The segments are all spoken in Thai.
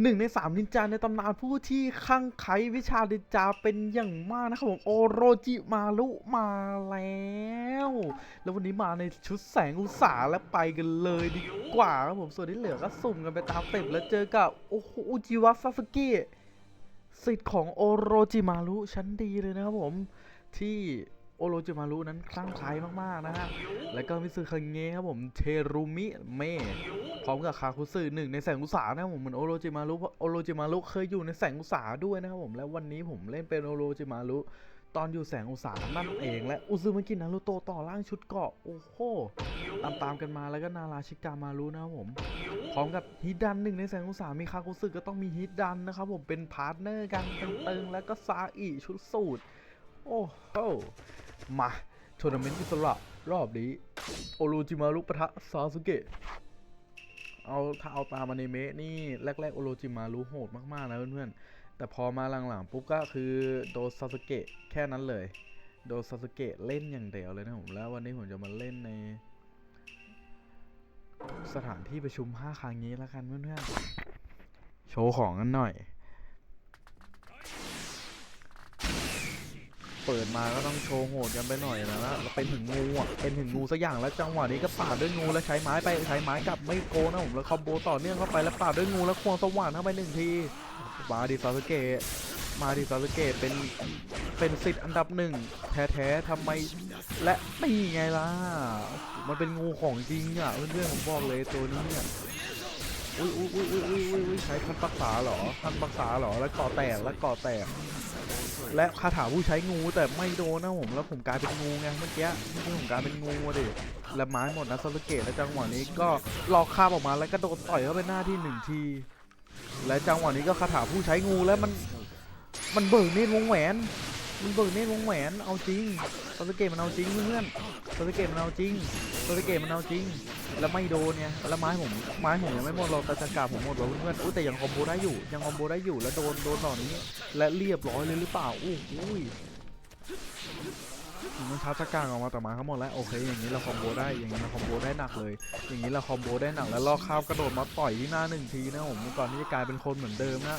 หนึ่งในสามนินจาในตำนานผู้ที่คลั่งไคล้วิชานินจาเป็นอย่างมากนะครับผมโอโรจิมารุมาแล้ว แล้ววันนี้มาในชุดแสงอุตสาและไปกันเลยดีกว่าครับผมส่วนที่เหลือก็สุ่มกันไปตามสเต็ปแล้วเจอกับโอ้โหจิวะซาสเกะสิทธิ์ของโอโรจิมารุชั้นดีเลยนะครับผมที่ โอโรจิมารุนั้นคลั่งไคล้มากๆนะฮะ แล้วก็มิซึคังเงะครับผมเทรุมิเมะพร้อมกับคาคุสึหนึ่งในแสงอุตสานะผมเหมือนโอโรจิมารุเพราะโอโรจิมารุเคยอยู่ในแสงอุตสาด้วยนะครับผมและวันนี้ผมเล่นเป็นโอโรจิมารุตอนอยู่แสงอุตสานั่นเองและอุซึมากินารุโตต่อร่างชุดเกาะโอ้โหตามตามกันมาแล้วก็นาราชิกามารุนะครับผมพร้อมกับฮิดันหนึ่งในแสงอุตสามีคาคุสึก็ต้องมีฮิดันนะครับผมเป็นพาร์ทเนอร์กันเตึงแล้วก็ซาอิชุดสูตรโอ้โห มาทัวร์นาเมนต์อิสระรอบนี้ โอโรจิมารุปะทะซาสึเกะเอาถ้าเอาตามอนิเมะนี่แรกๆโอโรจิมารู้โหดมากๆนะเพื่อนๆ แต่พอมาหลังๆปุ๊บก็คือโดซาสึเกะแค่นั้นเลย โดซาสึเกะเล่นอย่างเดียวเลยนะผมแล้ววันนี้ผมจะมาเล่นใน สถานที่ประชุม5ครั้งนี้แล้วกันเพื่อนๆ โชว์ของกันหน่อย เปิดมาก็ต้องโชว์โหดกันไปหน่อยนะแล้วเป็นถึงงูอะเป็นถึงงูสักอย่างแล้วจังหวะนี้ก็ปาดด้วยงูแล้วใช้ไม้ไปใช้ไม้กลับไม่โกนะผมแล้วคอมโบต่อเนื่องเข้าไปแล้วปาดด้วยงูแล้วควงสว่านเข้าไปหนึ่งทีมาดิซาสเกะมาดิซาสเกะเป็นเป็นสิทธิ์อันดับหนึ่งแท้ๆทำไมและนี่ไงล่ะมันเป็นงูของจริงอะเพื่อนๆผมบอกเลยตัวนี้เนี่ยอุ้ยอุ้ยอุ้ยอุ้ยอุ้ยอุ้ยใช้พันปักษาเหรอพันปักษาเหรอแล้วกาะแตกแล้วกาะแตก และคาถาผู้ใช้งูแต่ไม่โดนนะผมแล้วผมกลายเป็นงูไงเมื่อกี้เมื่อกี้ผมกลายเป็นงูดิและไม้หมดนะซาสึเกะและจังหวะนี้ก็ลอกคาบออกมาแล้วก็โดนต่อยเข้าไปหน้าที่หนึ่งที และจังหวะนี้ก็คาถาผู้ใช้งูแล้วมันมันเบิกเนตรวงแหวน มันเบิกเนตรวงแหวนเอาจริงซาสึเกะมันเอาจริงเพื่อนซาสึเกะมันเอาจริงซาสึเกะมันเอาจริง แล้วไม่โดนไงแล้วไม้ผมไม้ผมยังไม่หมดหรอกแต่จักราผมหมดแล้วเพื่อนๆอุ้ยแต่ยังคอมโบได้อยู่ยังคอมโบได้อยู่แล้วโดนโดนต่อนนี้ และเรียบร้อยเลยหรือเปล่าอู้หูยมันชาร์จจักรางออกมาแต่ไม้เขาหมดแล้วโอเคอย่างนี้เราคอมโบได้อย่างนี้เราคอมโบได้หนักเลย อย่างนี้เราคอมโบได้หนักแล้วลอกข้าวกระโดดมาต่อยที่หน้าหนึ่งทีนะผมก่อนที่จะกลายเป็นคนเหมือนเดิมนะ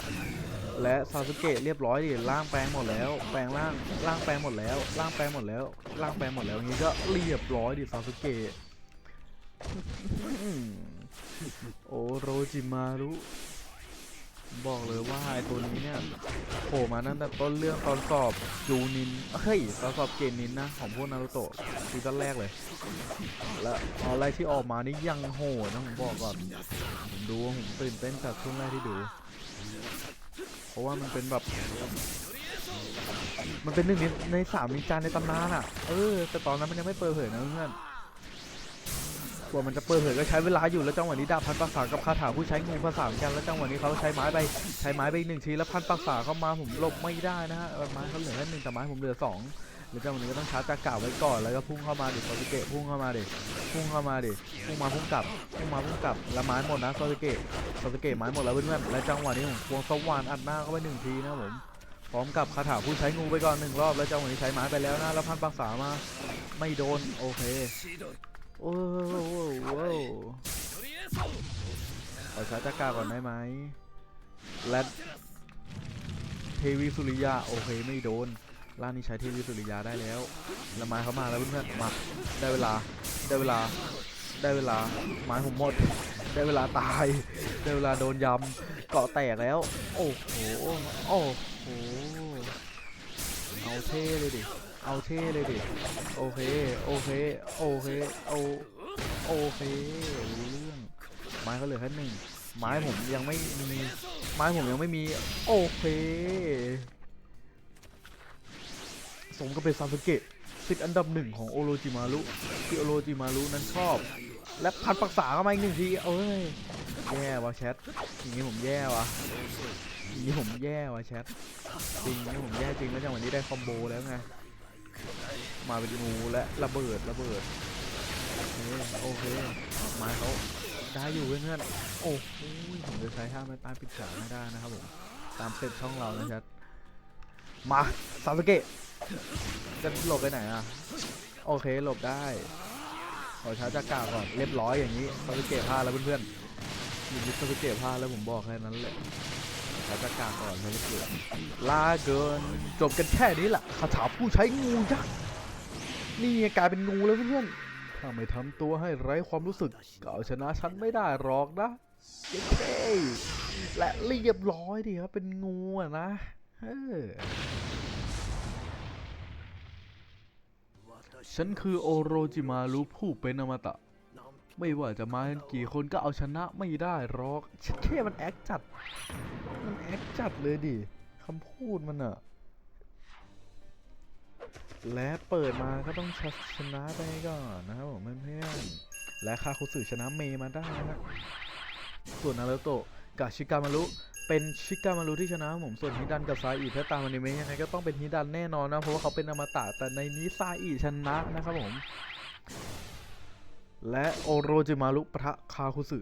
และซาสึเกะเรียบร้อยดิร่างแปลงหมดแล้ว แปลงร่างร่างแปลงหมดแล้วร่างแปลงหมดแล้วร่างแปลงหมดแล้วอย่างนี้ก็เรียบร้อยดิซาสึเกะ โอโรจิมารุ บอกเลยว่าไอตัวนี้เนี่ยโผล่มาตั้งแต่ต้นเรื่องตอนสอบจูนินเฮ้ยตอนสอบเกณฑ์นินนะ ของพวกนารูโตะซีซั่นแรกเลย แล้วอะไรที่ออกมานี่ยังโหดนะผมบอกก่อนผมดูว่าผมตื่นเต้นจากช่วงแรกที่ดู เพราะว่ามันเป็นแบบ มันเป็นหนึ่งในสามนินจาในตำนานอะ เออ แต่ตอนนั้นมันยังไม่เปิดเผยนะเพื่อน ว่ามันจะเปิดเผยก็ใช้เวลาอยู่แล้วจังหวะนี้ดาบพันปักษากับคาถาผู้ใช้งูผสานกันแล้วจังหวะนี้เขาใช้ไม้ไปใช้ไม้ไปหนึ่งทีแล้วพันปักษาเข้ามาผมหลบไม่ได้นะฮะไม้เขาเหลือแค่หนึ่งแต่ไม้ผมเหลือสองแล้วจังหวะนี้ก็ต้องชาร์จจากก่าวไว้ก่อนแล้วก็พุ่งเข้ามาดิโซซิเกะพุ่งเข้ามาดิพุ่งเข้ามาดิพุ่งมาพุ่งกลับพุ่งมาพุ่งกลับแล้วไม้หมดนะโซซิเกะโซซิเกะไม้หมดแล้วเพื่อนๆและจังหวะนี้ผมควงสว่านอัดหน้าเข้าไปหนึ่งทีนะผมพร้อมกับคาถาผู้ใช้งูไปก่อนหนึ่งรอบแล้วจังหวะนี้ใช้ไม้ไปแล้วนะแล้วพันปักษามาไม่โดนโอเค โอ้โหโอ้โหขอใช้ตะกราก่อนได้ไหมและเทวีสุริยาโอเคไม่โดนล่างนี้ใช้เทวีสุริยาได้แล้วล้วไม้เขามาแล้วเพื่อนๆมาได้เวลาได้เวลาได้เวลาไม้ผมหมด ได้เวลาตาย ได้เวลาโดนยำเกาะแตกแล้ว โอ้โหโอ้โหเอาเท่เลยดิ เอาเท่เลยดิ โอเค โอเค โอเค โอโอเครู้เรื่อง ไม้เขาเหลือแค่หนึ่ง ไม้ผมยังไม่มี ไม้ผมยังไม่มี โอเคสมกับเป็นซามสเกะสิทธิ์อันดับหนึ่งของโอโรจิมารุที่โอโรจิมารุนั้นชอบ และพันปักษาเข้ามาอีกหนึ่งที เอ้ย แย่วะแชทอย่างนี้ผมแย่ว่ะอย่างนี้ผมแย่วะแชท จริงนี่ผมแย่จริงแล้วจังหวะนี้ได้คอมโบแล้วไง มาเป็นงูและระเบิดระเบิดโอเคโอเคไม้เขาได้อยู่เพื่อนๆโอ้โหผมจะใช้ท่าไม้ตายปิดฉากไม่ได้นะครับผมตามเซตช่องเรานะชัดมาซาสเกะจะหลบไปไหนอะโอเคหลบได้ขอช้าจากกาก่อนเรียบร้อยอย่างนี้ซาสเกะพลาดแล้วเพื่อนๆยิมิสเกตพลาดแล้วผมบอกแค่นั้นแหละช้าตากาก่อนไม่ได้เกิดลาเกินจบกันแค่นี้แหละคาถาผู้ใช้งูยักษ์ นี่กลายเป็นงูแล้วเพื่อนๆถ้าไม่ทำตัวให้ไร้ความรู้สึกก็เอาชนะฉันไม่ได้หรอกนะเย้และเรียบร้อยดีครับเป็นงูอะนะเออฉันคือโอโรจิมารุผู้เป็นอมตะ ไม่ว่าจะมากี่คนก็เอาชนะไม่ได้หรอกฉันแค่มันแอคจัด มันแอคจัดเลยดิคำพูดมันอะ และเปิดมาก็ต้องชชนะไปก่อนนะครับผมเพื่อนๆและคาคุสึชนะเมย์มาได้นะส่วนนารุโตะกับชิกามารุเป็นชิกามารุที่ชนะผมส่วนฮิดันกับซาอิถ้าตามอนิเมะยังไงก็ต้องเป็นฮิดันแน่นอนนะเพราะว่าเขาเป็นอมตะแต่ในนี้ซาอิชนะนะครับผมและโอโรจิมารุปะทะคาคุสึ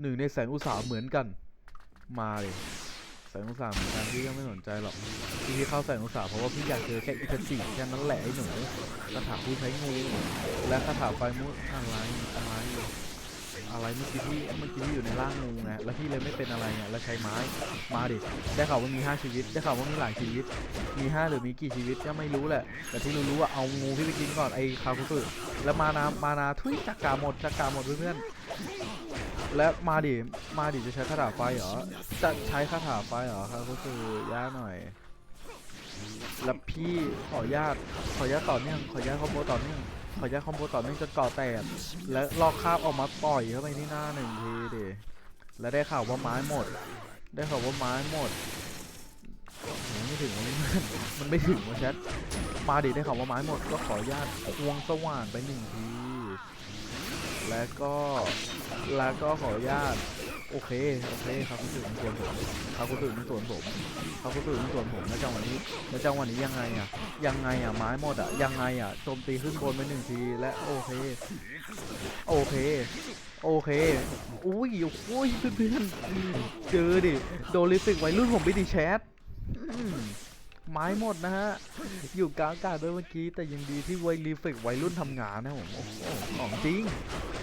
หนึ่งในแสงอุตสาหเหมือนกัน มาเลย สงอุสาเหมือนกันพี่ก็ไม่สนใจหรอกพี่พี่เข้าแสงอุสาเพราะว่าพี่อยากเจอแค่อิตาจิแค่นั้นแหละไอ้หนูคาถาผู้ใช้งูและคาถาไฟมุดอะไรอะไรอะไรเมื่อกี้ที่เมื่อกี้ที่อยู่ในร่างงูไงแล้วพี่เลยไม่เป็นอะไรไงแล้วใช้ไม้มาดิได้ข่าวว่ามีห้าชีวิต ได้ข่าวว่ามีหลายชีวิต มีห้าหรือมีกี่ชีวิตก็ไม่รู้แหละ แต่ที่รู้ๆว่าเอางูพี่ไปกินก่อนไอ้คาคุสึแล้วมานามานาทุยจักกาหมดจักกาหมดเพื่อนๆ และมาดิ มาดิจะใช้คาถาไฟเหรอ จะใช้คาถาไฟเหรอคาคุสึยากหน่อย แล้วพี่ขออนุญาตขออนุญาตต่อเนื่องขออนุญาตคอมโบต่อเนื่องขออนุญาตคอมโบต่อเนื่องจนก่อแตกและลอกคาบออกมาปล่อยเข้าไปที่หน้าหนึ่งทีดิแล้วได้ข่าวว่าไม้หมด ได้ข่าวว่าไม้หมดโอ้โหไม่ถึงวันนี้มันไม่ถึงวะแชทมาดิได้ข่าวว่าไม้หมดก็ขออนุญาตควงสว่านไปหนึ่งที แล้วก็แล้วก็ขออนุญาตโอเคโอเคครับคุณตื่นส่วนผมครับคุณตื่นส่วนผมครับคุณตื่นส่วนผมแล้วจังหวะนี้แล้วจังหวะนี้ยังไงอะยังไงอะไม้หมดอะยังไงอะโจมตีขึ้นบนไปหนึ่งทีและโอเคโอเคโอเคอุ้ยโอ้ยเพื่อนเจอดิโดนลิฟิกไว้รุ่นผมไปดิแชทไม้หมดนะฮะ อยู่กลางอากาศด้วยเมื่อกี้ แต่ยังดีที่ไวรีเฟกวัยรุ่นทำงานนะผม ของจริง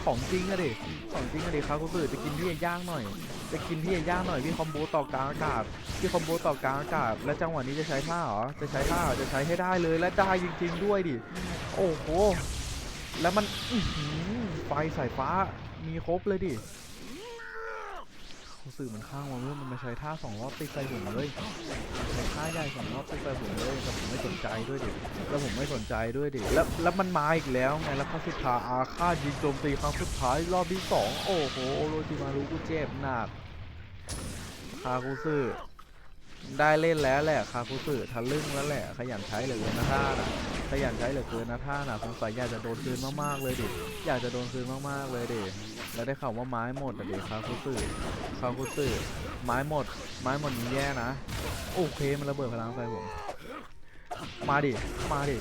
ของจริงอะดิของจริงอะดิครับคุณสื่อจะกินพี่ย่างหน่อย จะกินพี่ย่างหน่อยพี่คอมโบต่อกลางอากาศพี่คอมโบต่อกลางอากาศและจังหวะนี้จะใช้ท่าเหรอจะใช้ท่าเหรอจะใช้ให้ได้เลยและได้จริง ๆ ด้วยดิโอ้โหแล้วมันไฟสายฟ้ามีครบเลยดิ เขาสื่อมันข้างมาเมื่อมันมาใช้ท่าสองรอบติดใส่ผมเลยใช้ท่าใหญ่สองรอบติดใส่ผมเลยแต่ผมไม่สนใจด้วยดิแล้วผมไม่สนใจด้วยดิแล้วแล้วมันมาอีกแล้วไงแล้วครั้งสุดท้ายอาฆาตยิงโจมตีครั้งสุดท้ายรอบที่สองโอ้โหโอโรจิมารุกูเจ็บหนักคาคุสึได้เล่นแล้วแหละคาคุสึทะลึ่งแล้วแหละขยันใช้เหลือเกินนะท่าน่ะ ขยันใช้เหลือเกินนะท่าน่ะสงสัยอยากจะโดนคืนมากๆเลยดิ อยากจะโดนคืนมากๆเลยดิ แล้วได้ข่าวว่าไม้หมดอะดิคาคุสึคาคุสึไม้หมด ไม้หมดนี้แย่นะ โอเคมันระเบิดพลังไฟผม มาดิ มาดิ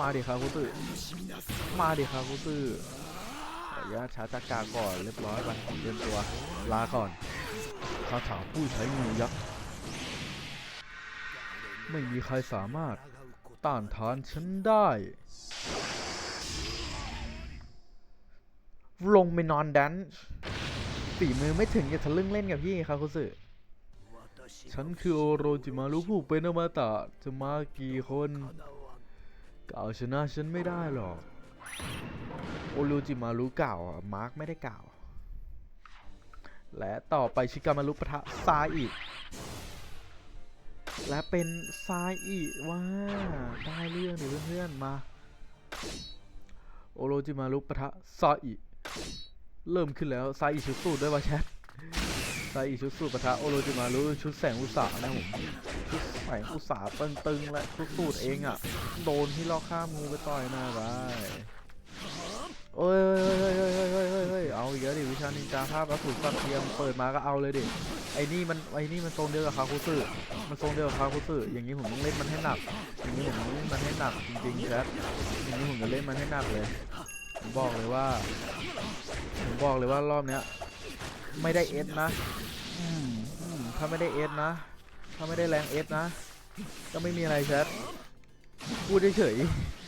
มาดิครับคุตือมาดิครับคุตือขออนุญาตชาร์จจากกาก่อนเรียบร้อยไปเตรียมตัว ลาก่อนคาถาผู้ใช้งูยักษ์ไม่มีใครสามารถ ต้านทานฉันได้ ลงไปนอนแดนซ์ฝีมือไม่ถึงอย่าทะลึ่งเล่นกับพี่ครับคุสึฉันคือโอโรจิมารุผู้เป็นอมตะจะมากี่คนก็เอาชนะฉันไม่ได้หรอก โอโรจิมารุกล่าวอะมาร์กไม่ได้กล่าว และต่อไปชิกามารุปะทะซาอิ และเป็นซาอิว่าได้เรื่องดิเพื่อนๆมา โอโรจิมารุปะทะซาอิเริ่มขึ้นแล้วซาอิชุดสูดด้วยวะแชทไซอิชุดสูตรปะทะโอโรจิมารุชุดแสงอุตสาหนะผมชุดแสงอุตสาหตึงๆและชุดสูตรเองอะ โดนที่ลอกข้ามงูไปต่อยหน้าไป โอ้ยเฮ้ยเฮ้ยเฮ้ยเฮ้ยเฮ้ยเฮ้ยเยเอาอีกแล้วดิวิชานินจาภาพอสูรสัตว์เทียมเปิดมาก็เอาเลยดิไอ้นี่มันไอ้นี่มันทรงเดียวกับคาคุสึมันทรงเดียวกับคาคุสึอย่างนี้ผมต้องเล่นมันให้หนัก อย่างนี้ผมต้องเล่นมันให้หนักจริงๆแชทอย่างนี้ผมจะเล่นมันให้หนักเลยผมบอกเลยว่าผมบอกเลยว่ารอบเนี้ย ไม่ได้เอสนะถ้าไม่ได้เอสนะถ้าไม่ได้แรงเอสนะ ก็ไม่มีอะไรแชทพูดเฉยๆ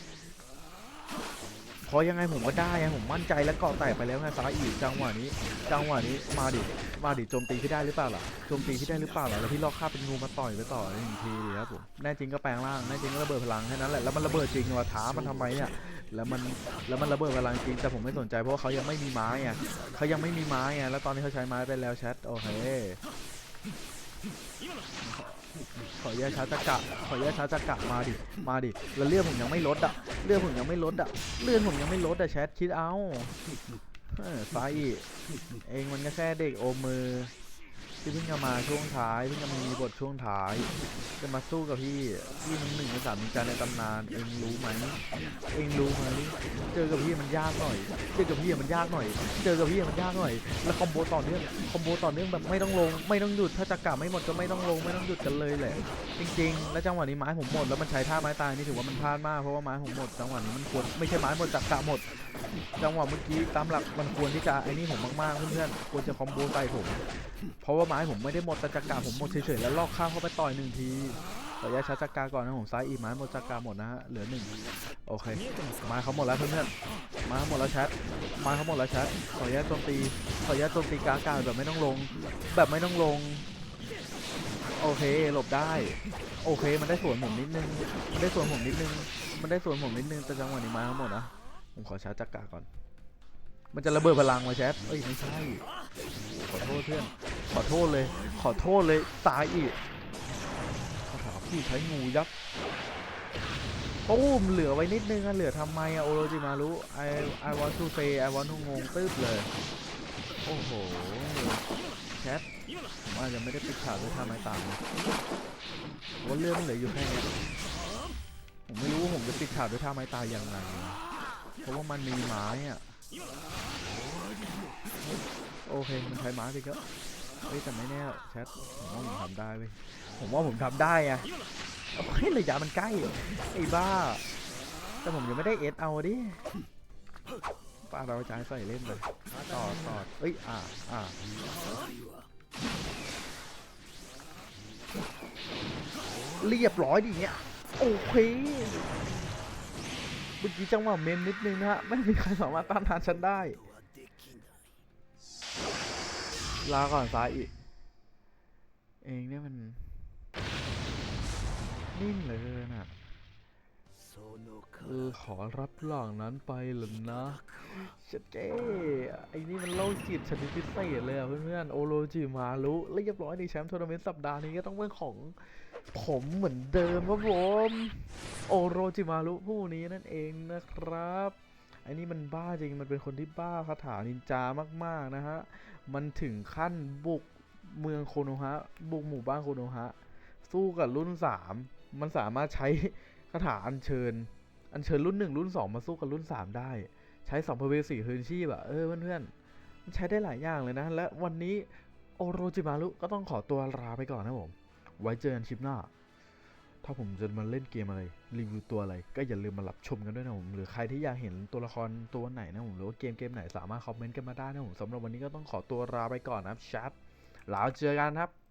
ราะยังไงผมก็ได้ไงผมมั่นใจและเกาะแตกไปแล้วไงซ้ายอีกจังหวะนี้ จังหวะนี้มาดิมาดิโจมตีพี่ได้หรือเปล่าล่ะโจมตีพี่ได้หรือเปล่าล่ะแล้วพี่ลอกคาบเป็นงูมาต่อยไปต่อหนึ่งทีดีครับผมแน่จริงก็แปลงร่างแน่จริงก็ระเบิดพลังแค่นั้นแหละแล้วมันระเบิดจริงว่ะท้ามันทำไมเนี่ยแล้วมันแล้วมันระเบิดพลังจริงแต่ผมไม่สนใจเพราะเขายังไม่มีไม้ไงเขายังไม่มีไม้ไงแล้วตอนนี้เขาใช้ไม้ไปแล้วแชทโอเค ขอแยกช้าจักระขอแยกช้าจักระมาดิ มาดิ แล้วเลือดผมยังไม่ลดอะ เลือดผมยังไม่ลดอะ เลือดผมยังไม่ลดอะแชทคิดเอาไฟอีกเองมันก็แค่เด็กโอมือ ที่เพิ่งจะมาช่วงท้ายเพิ่งจะมีบทช่วงท้าย จะมาสู้กับพี่พี่มันหนึ่งในสามนินจาในตำนานเองรู้ไหมเองรู้ไหมเจอกับพี่มันยากหน่อย เจอกับพี่มันยากหน่อย เจอกับพี่มันยากหน่อย แล้วคอมโบต่อเนื่องคอมโบต่อเนื่องแบบไม่ต้องลง ไม่ต้องหยุดถ้าจะกลับไม่หมดก็ไม่ต้องลงไม่ต้องหยุดกันเลยแหละ จริง ๆ แล้วจังหวะนี้ไม้ผมหมดแล้วมันใช้ท่าไม้ตายนี่ถือว่ามันพลาดมากเพราะว่าไม้ผมหมดจังหวะนี้มันควรไม่ใช่ไม้หมดจักระหมดจังหวะเมื่อกี้ตามหลักมันควรที่จะไอ้นี่ผมมากๆเพื่อนๆควรจะคอมโบใส่ผม เพราะว่าไม้ผมไม่ได้หมดแต่จักราผมหมดเฉยๆแล้วลอกข้ามเข้าไปต่อยหนึ่งทีขออนุญาตชัดจักราก่อนนะผมซ้ายอีกไม้หมดจักราหมดนะฮะเหลือหนึ่งโอเคไม้เขาหมดแล้วเพื่อนๆไม้เขาหมดแล้วแชทไม้เขาหมดแล้วแชทขออนุญาตโจมตีขออนุญาตโจมตีกากาแบบไม่ต้องลง แบบไม่ต้องลงโอเคหลบได้โอเค มันได้สวนผมนิดนึงมันได้สวนผมนิดนึงมันได้สวนผมนิดนึงแต่จังหวะนี้ไม้เขาหมดนะผมขอชาร์จจักราก่อนมันจะระเบิดพลังมาแชทเอ้ยไม่ใช่ขอโทษเพื่อน ขอโทษเลย ขอโทษเลย ตายอีกขาถามพี่ใช้งูยักษ์ปุ้มเหลือไว้นิดนึงอะเหลือทำไมอะโอโรจิมารุ I I want to say I want to งงตึ๊บเลย โอ้โหแชทผมอาจจะไม่ได้ปิดฉากด้วยท่าไม้ตามนะว่าเรื่องมันเหลืออยู่แค่นี้ผมไม่รู้ว่าผมจะปิดฉากด้วยท่าไม้ตายยังไงเพราะว่ามันมีไม้อะโอเค มันใช้ม้ไปก็ เฮ้ยแต่ไม่แน่แชทผมว่าผมทำได้เว้ยผมว่าผมทำได้อะเฮ้ยระยะมันใกล้ไอ้บ้า แต่ผมยังไม่ได้เอสเอาดิป้าเราจะให้ใส่เล่นเลยต่อต่อเอ้ยอ่าอ่าเรียบร้อยดิเนี่ยโอเคเมื่อกี้จังหวะเมนนิดนึงนะฮะไม่มีใครสามารถต้านทานฉันได้ ลาก่อนซ้ายอีก เองเนี่ยมัน นิ่งเหลยน่ะเออขอรับหลังนั้นไปเหรอนะเชัดเจ้ไอ้นี่มันโลกจิตชนิดพิเศษเลยอะเพื่อนๆโอโรจิมารุเรียบร้อยในแชมป์ทัวร์นาเมนต์สัปดาห์นี้ก็ต้องเป็นของผมเหมือนเดิมครับผมโอโรจิมารุผู้นี้นั่นเองนะครับไอ้นี่มันบ้าจริงมันเป็นคนที่บ้าคาถานินจามากๆนะฮะ มันถึงขั้นบุกเมืองโคโนฮะ บุกหมู่บ้านโคโนฮะ สู้กับรุ่นสามมันสามารถใช้คาถาอัญเชิญ อัญเชิญรุ่นหนึ่งรุ่นสองมาสู้กับรุ่นสามได้ ใช้สัมภเวสีคืนชีพอะเออเพื่อนๆ มันใช้ได้หลายอย่างเลยนะ และวันนี้โอโรจิมารุก็ต้องขอตัวลาไปก่อนนะผม ไว้เจอกันคลิปหน้า ถ้าผมจะมาเล่นเกมอะไร รีวิวตัวอะไร ก็อย่าลืมมารับชมกันด้วยนะผม หรือใครที่อยากเห็นตัวละครตัวไหนนะผมหรือว่าเกมเกมไหนสามารถคอมเมนต์กันมาได้นะผมสำหรับวันนี้ก็ต้องขอตัวลาไปก่อนนะครับแชทแล้วเจอกันครับ